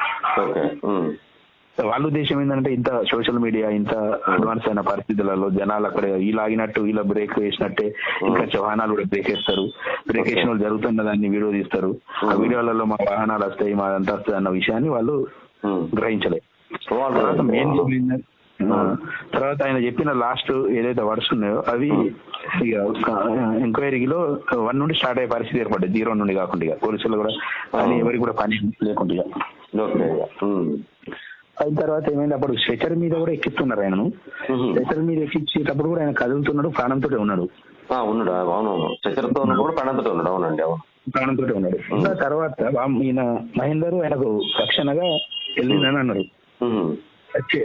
వాళ్ళ ఉద్దేశం ఏంటంటే ఇంత సోషల్ మీడియా ఇంత అడ్వాన్స్ అయిన పరిస్థితులలో జనాలు అక్కడ ఈ లాగినట్టు ఇలా బ్రేక్ వేసినట్టే ఇంకా వాహనాలు కూడా బ్రేక్ వేస్తారు. బ్రేక్ వేసిన వాళ్ళు జరుగుతున్న దాన్ని వీడియో తీస్తారు. ఆ వీడియోలలో మా వాహనాలు వస్తాయి మా అంతా వస్తాయి అన్న విషయాన్ని వాళ్ళు. గ్రహించలేదు తర్వాత మెయిన్ తర్వాత ఆయన చెప్పిన లాస్ట్ ఏదైతే వర్డ్స్ ఉన్నాయో అవి ఇక ఎంక్వైరీలో వన్ నుండి స్టార్ట్ అయ్యే పరిస్థితి ఏర్పడ్డది. జీరో నుండి కాకుండా పోలీసులు కూడా పని ఎవరికి కూడా పని లేకుండా. అయిన తర్వాత ఏమైంది? అప్పుడు స్ట్రెచర్ మీద కూడా ఎక్కిస్తున్నారు ఆయనను. ఉహు. స్ట్రెచర్ మీద ఎక్కించేటప్పుడు కూడా ఆయన కదులుతున్నాడు ప్రాణంతో ఉన్నాడు. కూడా అవునండి అవును. ప్రాణంతో ఉన్నాడు. ఇంకా తర్వాత ఈయన మహేందర్ ఆయనకు రక్షణగా వెళ్ళిందని అన్నారు.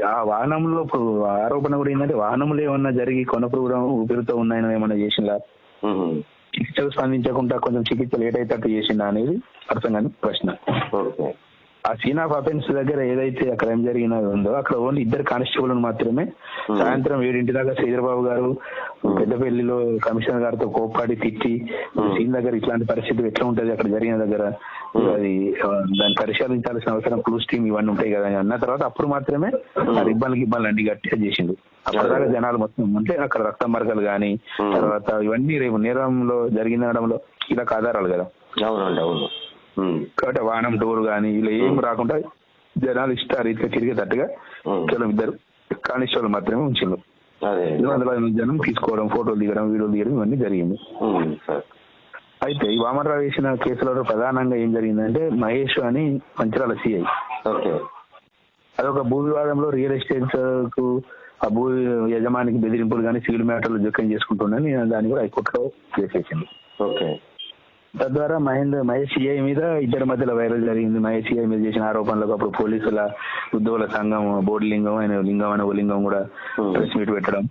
ఆ వాహనంలో ఆరోపణ కూడా ఏంటంటే వాహనములు ఏమన్నా జరిగి కొనప్రూడం ఊపిరితో ఉన్నాయని ఏమన్నా చేసిందా? ఉమ్. చికిత్సకు స్పందించకుండా కొంచెం చికిత్స లేట్ అయ్యేటట్టు చేసిందా అనేది అర్థం కాని ప్రశ్న. ఆ సీన్ ఆఫ్ అఫెన్స్ దగ్గర ఏదైతే అక్కడ ఏం జరిగినది ఉందో అక్కడ ఓన్లీ ఇద్దరు కానిస్టేబుల్ మాత్రమే సాయంత్రం ఏడింటి దాకా శ్రీధరబాబు గారు పెద్దపల్లిలో కమిషనర్ గారితో కోపాడి తిట్టి సీన్ దగ్గర ఇట్లాంటి పరిస్థితి ఎట్లా ఉంటది అక్కడ జరిగిన దగ్గర? అది దాన్ని పరిశీలించాల్సిన అవసరం క్లూస్ టీమ్ ఇవన్నీ ఉంటాయి కదా అని అన్న తర్వాత అప్పుడు మాత్రమే ఆ రిబ్బన్లకి ఇబ్బందులు అన్ని గట్టిగా చేసిండు. అప్పటిదాకా జనాలు మొత్తం అంటే అక్కడ రక్త మరకలు కానీ. తర్వాత ఇవన్నీ రేపు నేరంలో జరిగినడంలో ఇలా ఆధారాలు కదా. అవునండి అవును. కాబట్టి వాహనం డోర్ కానీ ఇలా ఏం రాకుండా జనాలు ఇష్ట రీతిగా తిరిగేటట్టుగా కేవలం ఇద్దరు కానిస్టేబుల్ మాత్రమే ఉంచిండ్రు. అదే. రెండు వందల ఐదు మంది జనం తీసుకోవడం ఫోటోలు దిగడం వీడియోలు దిగడం ఇవన్నీ జరిగింది. అయితే ఈ వామనరావు వేసిన కేసులలో ప్రధానంగా ఏం జరిగిందంటే మహేష్ అని మంచిరాల సిఐ అదొక భూ వివాదంలో రియల్ ఎస్టేట్కు ఆ భూ యజమానికి బెదిరింపులు కానీ సివిల్ మ్యాటర్లు జోక్యం చేసుకుంటుండని దాన్ని కూడా హైకోర్టులో చేసేసింది ఓకే. తద్వారా మహేంద్ర మహేష్ సిఐ మీద ఇద్దరి మధ్యలో వైరల్ జరిగింది. మహేష్ సిఐ మీద చేసిన ఆరోపణలకు అప్పుడు పోలీసుల ఉద్యోగుల సంఘం బోర్డు లింగం ఆయన లింగం అనే లింగం కూడా. ప్రెస్ మీట్ పెట్టడం.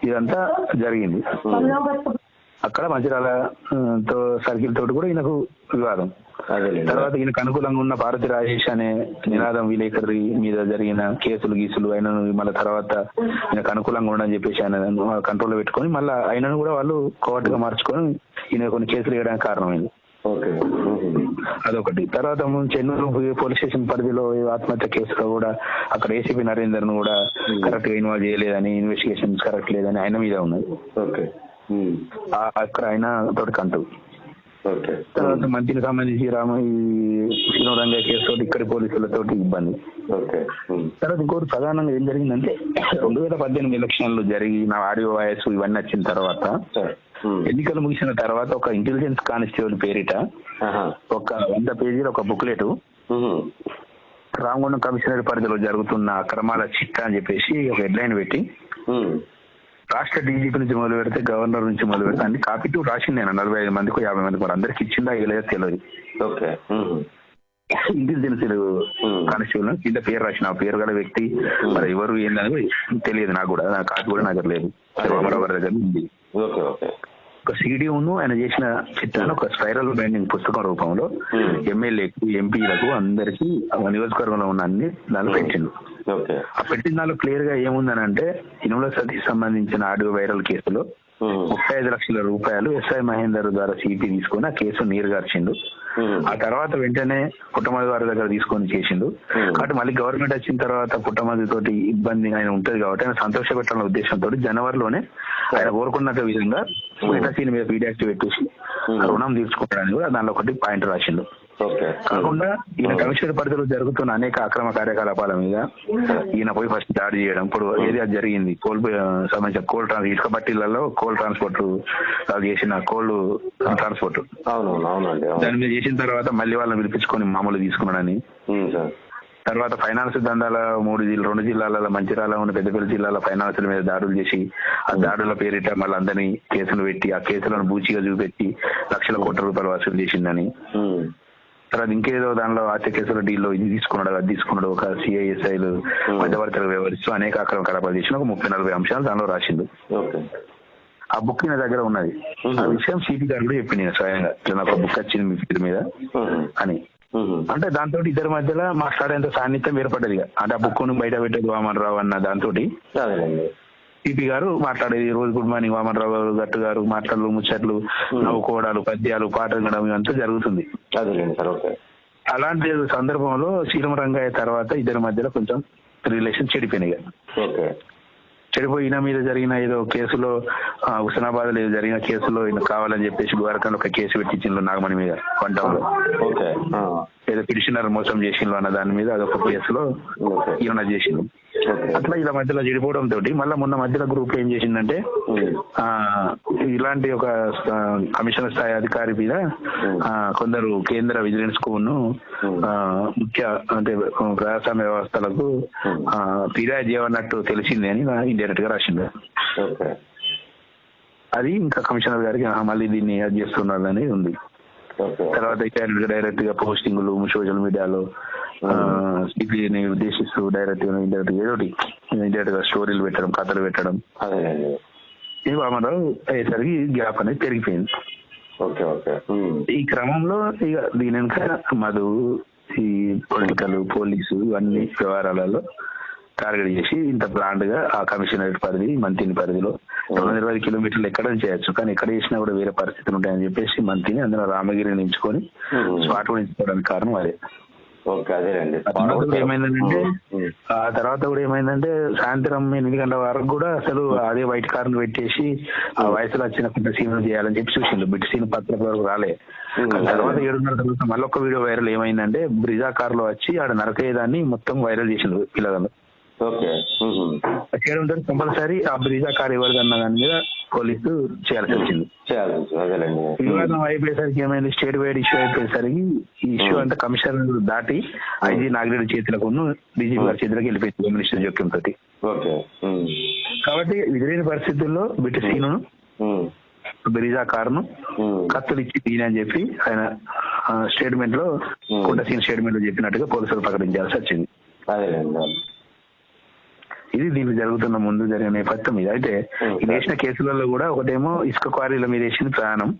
ఇదంతా జరిగింది. అక్కడ మంచిరాల తో సర్కిల్ తోటి కూడా ఈయనకు వివాదం. తర్వాత ఈయనకు అనుకూలంగా ఉన్న భారతి రాజేష్ అనే నినాదం విలేకరి మీద జరిగిన కేసులు గీసులు ఆయన మళ్ళీ తర్వాత ఈయనకు అనుకూలంగా ఉండని చెప్పేసి ఆయన కంట్రోల్ పెట్టుకొని మళ్ళీ ఆయనను కూడా వాళ్ళు కోర్టుగా మార్చుకొని ఈయన కొన్ని కేసులు వేయడానికి కారణమైంది. అదొకటి. తర్వాత చెన్నూరు పోలీస్ స్టేషన్ పరిధిలో ఆత్మహత్య కేసులో కూడా అక్కడ ఏసీపీ నరేందర్ను కూడా కరెక్ట్గా ఇన్వాల్వ్ చేయలేదని ఇన్వెస్టిగేషన్ కరెక్ట్ లేదని ఆయన మీద ఉన్నది అక్కడ ఆయన తోటి కంటు. తర్వాత మంత్రికి సంబంధించి రామ ఈ శ్రీరంగ కేసు తోటి ఇక్కడి పోలీసులతోటి ఇబ్బంది. ఉమ్, తర్వాత ఇంకోటి ప్రధానంగా ఏం జరిగిందంటే రెండు వేల పద్దెనిమిది ఎలక్షన్లు జరిగి నా ఆడియో వాయిస్ ఇవన్నీ వచ్చిన తర్వాత ఎన్నికలు ముగిసిన తర్వాత ఒక ఇంటెలిజెన్స్ కానిస్టేబుల్ పేరిట ఒక వంద పేజీల ఒక బుక్లెట్ ఉమ్, రామగుండం కమిషనర్ పరిధిలో జరుగుతున్న అక్రమాల చిట్టా అని చెప్పేసి ఒక హెడ్లైన్ పెట్టి ఉమ్, రాష్ట్ర డీజీపీ నుంచి మొదలు పెడితే గవర్నర్ నుంచి మొదలు పెడితే అన్ని కాపీ టూ రాసింది నేను నలభై ఐదు మందికి యాభై మందికి. మరి అందరికి ఇచ్చిందా ఇవ్వలేదో తెలియదు. Okay intelligence Hmm. కానిస్టేబుల్ కింద పేరు రాసిన పేరు గల వ్యక్తి మరి ఎవరు ఏందని కూడా తెలియదు నాకు కూడా. నా కాపీ కూడా నా దగ్గర లేదు దగ్గర ఉంది. Okay okay. ఒక సీడీ ఉన్ను ఆయన చేసిన చిత్రాన్ని ఒక స్పైరల్ బైండింగ్ పుస్తకం రూపంలో Hmm. ఎమ్మెల్యేకు ఎంపీలకు అందరికి నియోజకవర్గంలో ఉన్న అన్ని దానిలో పెట్టిండు. ఓకే. ఆ పెట్టిన దానిలో క్లియర్గా ఏముందని అంటే ఇనుముల సతీష్ సంబంధించిన ఆడియో వైరల్ కేసులో ముప్పై ఐదు లక్షల రూపాయలు ఎస్ఐ మహేందర్ ద్వారా సిపి తీసుకొని ఆ కేసు నీరుగార్చిండు. ఆ తర్వాత వెంటనే పుట్టమది వారి దగ్గర తీసుకొని చేసిండు. కాబట్టి మళ్ళీ గవర్నమెంట్ వచ్చిన తర్వాత పుట్టమది తోటి ఇబ్బంది ఆయన ఉంటది కాబట్టి ఆయన సంతోష పెట్టాలన్న ఉద్దేశంతో జనవరిలోనే ఆయన కోరుకున్న విధంగా మీద పీడియాక్టివ్ పెట్టేసి రుణం తీర్చుకోవడానికి కూడా దానిలో ఒకటి పాయింట్ రాసిండు. కాకుండా ఈయన కమిషనర్ పరిధిలో జరుగుతున్న అనేక అక్రమ కార్యకలాపాల మీద ఈయన పోయి ఫస్ట్ దాడి చేయడం. ఇప్పుడు ఏది అది జరిగింది? కోల్ సంబంధించిన కోల్ ట్రాన్స్ ఇసుక బట్టీలలో కోల్ ట్రాన్స్పోర్ట్ చేసిన కోల్ ట్రాన్స్పోర్ట్. దాని మీద చేసిన తర్వాత మళ్ళీ వాళ్ళని పిలిపించుకొని మామూలు తీసుకున్నాడని. తర్వాత ఫైనాన్స్ దందాల మూడు జిల్లా రెండు జిల్లాల మంచిర్యాల ఉన్న పెద్దపల్లి జిల్లాల ఫైనాన్సుల మీద దాడులు చేసి ఆ దాడుల పేరిట మళ్ళీ అందరినీ కేసులు పెట్టి ఆ కేసులను బూచిగా చూపెట్టి లక్షల కోట్ల రూపాయలు వసూలు చేసిందని. తర్వాత ఇంకేదో దానిలో హత్య కేసుల డీల్లో ఇది తీసుకున్నాడు అది తీసుకున్నాడు ఒక సిఐఎస్ఐలు మధ్యవర్తులు వ్యవహరిస్తూ అనేక అక్రమ కలాపాలు చేసిన ఒక ముప్పై నలభై అంశాలు దానిలో రాసిండు. ఆ బుక్ నా దగ్గర ఉన్నది. ఆ విషయం సిపి గారు కూడా చెప్పింది నేను స్వయంగా. నాకు ఒక బుక్ వచ్చింది మీ పేరు మీద ఉమ్, అని. అంటే దాంతో ఇద్దరి మధ్యలో మాట్లాడేంత సాన్నిధ్యం ఏర్పడ్డది. అంటే ఆ బుక్ను బయట పెట్టేది వామన్ రావు అన్న దాంతో సిపి గారు మాట్లాడేది రోజు గుడ్ మార్నింగ్ వామన్ రావు గారు గట్టు గారు మాటలు ముచ్చట్లు నవ్వుకోవడాలు పద్యాలు పాటలు వినడం ఇదంతా జరుగుతుంది. అలాంటి సందర్భంలో శ్రీరామ రంగయ్య తర్వాత ఇద్దరి మధ్యలో కొంచెం రిలేషన్ చెడిపోయినాయి ఇక. ఓకే. చెడిపోయి ఈయన మీద జరిగిన ఏదో కేసులో హుస్నాబాద్లో ఏదో జరిగిన కేసులో ఈయన కావాలని చెప్పేసి ద్వారకంలో ఒక కేసు పెట్టించిండ్రు నాగమణి మీద ఆ, ఏదో పిటిషనర్ మోసం చేసిండ్రు అన్న దాని మీద అదొక కేసులో ఈయన చేసిండు ఓకే అట్లా ఇలా మధ్యలో చెడిపోవడం తోటి మళ్ళీ మొన్న మధ్యలో గ్రూప్ ఏం చేసిందంటే ఇలాంటి ఒక కమిషనర్ స్థాయి అధికారి మీద కొందరు కేంద్ర విజిలెన్స్కు ముఖ్య అంటే ప్రజాస్వామ్య వ్యవస్థలకు ఆ, ఫిర్యాదు చేయమన్నట్టు తెలిసింది అని ఇండైరెక్ట్గా రాసింది. అది ఇంకా కమిషనర్ గారికి మళ్ళీ దీన్ని యాడ్ చేస్తున్నారు అనేది ఉంది తర్వాత డైరెక్ట్గా పోస్టింగ్లు సోషల్ మీడియాలో సిపిని ఉద్దేశిస్తూ డైరెక్ట్గా ఇండైరెక్ట్ ఏదో ఇండైరెక్ట్గా స్టోరీలు పెట్టడం కథలు పెట్టడం. ఈ వామరావు అయ్యేసరికి గ్యాప్ అనేది పెరిగిపోయింది. Okay okay. ఈ క్రమంలో ఇక దీని వెనక మధు ఈ పొలిటికల్ పోలీసు ఇవన్నీ వ్యవహారాలలో టార్గెట్ చేసి ఇంత ప్లాంట్గా ఆ కమిషనరేట్ పరిధి మంత్రిని పరిధిలో రెండు వందల ఇరవై కిలోమీటర్లు ఎక్కడ చేయొచ్చు. కానీ ఎక్కడ చేసినా కూడా వేరే పరిస్థితులు ఉంటాయని చెప్పేసి మంత్రిని అందులో రామగిరిని ఎంచుకొని స్పాట్ కూడా ఎంచుకోవడానికి కారణం అదే. ఓకే అదేనండి ఆ తర్వాత కూడా ఏమైందంటే ఉమ్, ఆ తర్వాత కూడా ఏమైందంటే సాయంత్రం ఎనిమిది గంటల వరకు కూడా అసలు అదే వైట్ కార్ పెట్టేసి ఆ వయసులో వచ్చిన కొంత సీన్ చేయాలని చెప్పి చూసిండు. బిట్ సీన్ పత్రిక వరకు రాలే. తర్వాత ఏడున్నర తర్వాత మళ్ళీ ఒక వీడియో వైరల్ ఏమైందంటే బ్రిజా కార్లో వచ్చి ఆడ నరకేదాన్ని మొత్తం వైరల్ చేసిండు పిల్లగాళ్ళు చేయడంతో కంపల్సరీ ఆ బ్రిజా కార్ ఎవరిదన్న దాని మీద పోలీసు చేయాల్సి వచ్చింది. వివాదం అయిపోయేసరికి ఏమైంది? స్టేట్ వైడ్ ఇష్యూ అయిపోయేసరికి ఈ ఇష్యూ అంతా కమిషనర్ దాటి ఐజీ నాగిరెడ్డి చేతులకు డీజీపీ గారి చేతులకు వెళ్ళిపోయింది మినిస్టర్ జోక్యం తోటి. కాబట్టి ఎదురైన పరిస్థితుల్లో బిట్ సీను బ్రిజా కారును కత్తులు ఇచ్చి తీయని అని చెప్పి ఆయన స్టేట్మెంట్లో. కొండ సీన్ స్టేట్మెంట్లో చెప్పినట్టుగా పోలీసులు ప్రకటించాల్సి వచ్చింది. ఇది దీనికి జరుగుతున్న ముందు జరిగిన నేపథ్యం ఇది. అయితే. ఈ వేసిన కేసులలో కూడా ఒకటేమో ఇసుక క్వారీల మీద వేసిన ప్రయాణం.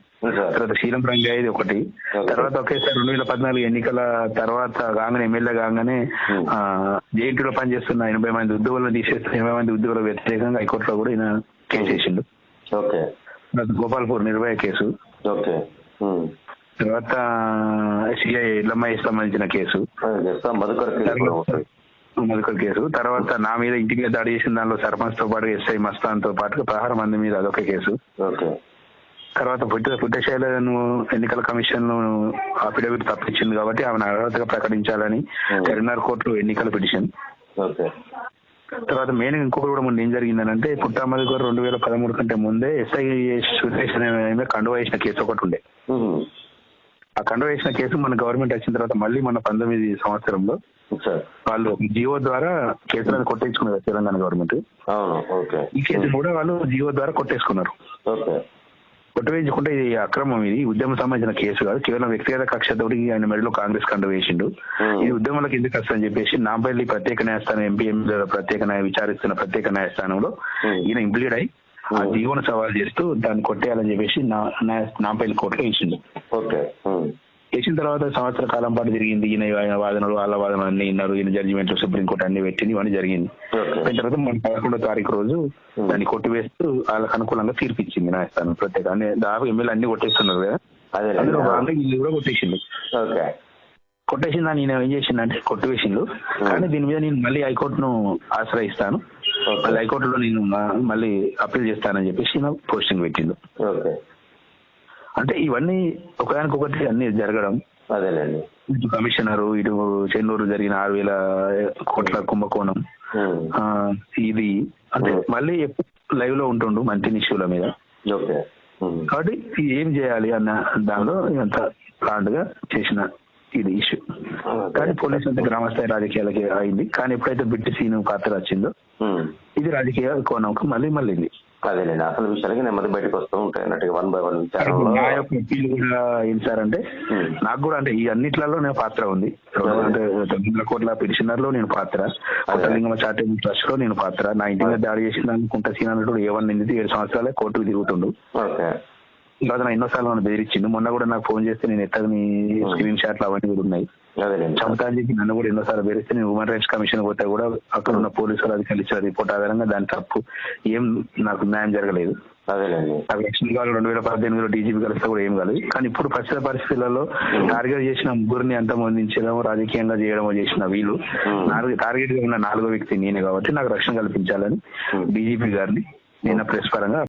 తర్వాత శీలం రంగా ఇది ఒకటి. తర్వాత ఒకేసారి రెండు వేల పద్నాలుగు ఎన్నికల తర్వాత కాగానే ఎమ్మెల్యే కాగానే జేఎన్టీలో పనిచేస్తున్న ఎనభై మంది ఉద్యోగులను తీసేస్తున్న ఎనభై మంది ఉద్యోగులకు వ్యతిరేకంగా హైకోర్టులో కూడా ఈయన కేసు వేసిండు. గోపాల్పూర్ నిర్భయ కేసు. తర్వాత సిఐ లమ్మాయి సంబంధించిన కేసు. మధుకర్ మధుకర్ కేసు. తర్వాత నా మీద ఇంటి మీద దాడి చేసిన దానిలో సర్పంచ్తో పాటు ఎస్ఐ మస్తాన్తో పాటు పదహారు మంది మీద అదొక కేసు. తర్వాత పుట్ట పుట్టశైలను ఎన్నికల కమిషన్ అఫిడవిట్ తప్పించింది కాబట్టి ఆమెను అర్హతగా ప్రకటించాలని Hmm. కరీంనగర్ కోర్టులో ఎన్నికల పిటిషన్. తర్వాత మెయిన్ ఇంకొకటి కూడా ముందు ఏం జరిగిందనంటే పుట్టామది గారు రెండు వేల పదమూడు కంటే ముందే ఎస్ఐ సురేష్ అనే కండువ వేసిన కేసు ఒకటి ఉండే. ఉమ్, ఆ కండువ వేసిన కేసు మన గవర్నమెంట్ వచ్చిన తర్వాత మళ్ళీ మన పంతొమ్మిది సంవత్సరంలో సార్. వాళ్ళు జియో ద్వారా కేసులను కొట్టేసుకున్నారు తెలంగాణ గవర్నమెంట్. ఈ కేసు కూడా వాళ్ళు జియో ద్వారా కొట్టేసుకున్నారు. ఓకే. కొట్టవేయించుకుంటే ఇది అక్రమం ఇది. ఉద్యమం సంబంధించిన కేసు కాదు. కేవలం వ్యక్తిగత కక్షతోటి ఆయన మెడలో కాంగ్రెస్ కండు వేసిండు. ఇది ఉద్యమాలకు ఎందుకు వస్తుందని చెప్పేసి నాంపల్లి ప్రత్యేక న్యాయస్థానం ఎంపీ ఎమ్మెల్యేల ప్రత్యేక న్యాయ విచారిస్తున్న ప్రత్యేక న్యాయస్థానంలో. ఈయన ఇంప్లీడ్ అయి ఆ. జీవన సవాల్ చేస్తూ దాన్ని కొట్టేయాలని చెప్పేసి నాంపల్లి కోర్టులో వేసిండు. ఓకే వేసిన తర్వాత సంవత్సర కాలం పాటు జరిగింది ఈయన వాదనలు వాళ్ళ వాదనలు అన్ని విన్నారు. ఈయన జడ్జిమెంట్ సుప్రీంకోర్టు అన్ని పెట్టింది ఇవన్నీ జరిగింది. అయిన తర్వాత మన పదకొండో తారీఖు రోజు. దాన్ని కొట్టివేస్తూ వాళ్ళకి అనుకూలంగా తీర్పు ఇచ్చింది న్యాయస్థానం ప్రత్యేక అన్ని దాదాపు ఎమ్మెల్యే అన్ని కొట్టేస్తున్నారు కదా? అందులో భాగంగా ఇల్లు కూడా కొట్టేసిండు. కొట్టేసిన దాన్ని నేను ఏం చేసిందంటే కొట్టివేసిండు. కానీ దీని మీద నేను మళ్ళీ హైకోర్టును ఆశ్రయిస్తాను. మళ్ళీ హైకోర్టులో నేను మళ్ళీ అప్పీల్ చేస్తానని చెప్పేసి పోస్టింగ్ పెట్టిండు. అంటే ఇవన్నీ ఒకదానికొకటి అన్ని జరగడం. అదేనండి. ఇటు కమిషనరు ఇటు చెన్నూరు జరిగిన ఆరు వేల కోట్ల కుంభకోణం. ఇది. అంటే మళ్ళీ లైవ్లో ఉంటుండు మంచి ఇష్యూల మీద. కాబట్టి ఏం చేయాలి అన్న దానిలో అంత ప్లాంట్గా చేసిన ఇది ఇష్యూ. కానీ పోలీసు అంటే గ్రామస్థాయి రాజకీయాలకి అయింది కానీ ఎప్పుడైతే బిట్టి సీను పాత్ర వచ్చిందో ఇది రాజకీయ కోణంకు మళ్ళీ మళ్ళీంది. అదేనండి అసలు విషయాలకి నెమ్మది బయటకు వస్తూ ఉంటాయి. అన్నట్టుగా వన్ బై వన్ నా యొక్క అప్పీల్ కూడా ఏం సార్ అంటే ఉమ్, నాకు కూడా అంటే ఈ అన్నిట్లలో నేను పాత్ర ఉంది. తొమ్మిది కోట్ల లో నేను పాత్ర కొత్తలింగమ చారిటబుల్ ట్రస్ట్లో నేను పాత్ర. నా ఇంటి మీద దాడి చేసిన కుంట సీన్ అన్నట్టు ఏవన్ ఏడు సంవత్సరాలే కోర్టుకు తిరుగుతుండు. ఓకే తర్వాత నా ఎన్నోసార్లు నన్ను బెదిరించిండు. మొన్న కూడా నాకు ఫోన్ చేస్తే నేను ఎత్తని స్క్రీన్ షాట్లు అవన్నీ కూడా ఉన్నాయి. చెప్పి నన్ను కూడా ఎన్నోసార్లు బెదిరిస్తే నేను హ్యూమన్ రైట్స్ కమిషన్ పోతే కూడా అక్కడ ఉన్న పోలీసులు అధికారులు ఇచ్చిన రిపోర్ట్ ఆధారంగా దాని తప్పు ఏం నాకు న్యాయం జరగలేదు. కావాలి రెండు వేల పద్దెనిమిదిలో డీజీపీ కలిస్తే కూడా ఏం కాలేదు. కానీ ఇప్పుడు ప్రస్తుత పరిస్థితులలో టార్గెట్ చేసిన ముగ్గురిని అంతమొందించడము రాజకీయంగా చేయడమో చేసిన వీళ్ళు టార్గెట్గా ఉన్న నాలుగో వ్యక్తి నేనే కాబట్టి నాకు రక్షణ కల్పించాలని డీజీపీ గారిని నిన్న ప్రెస్ పరంగా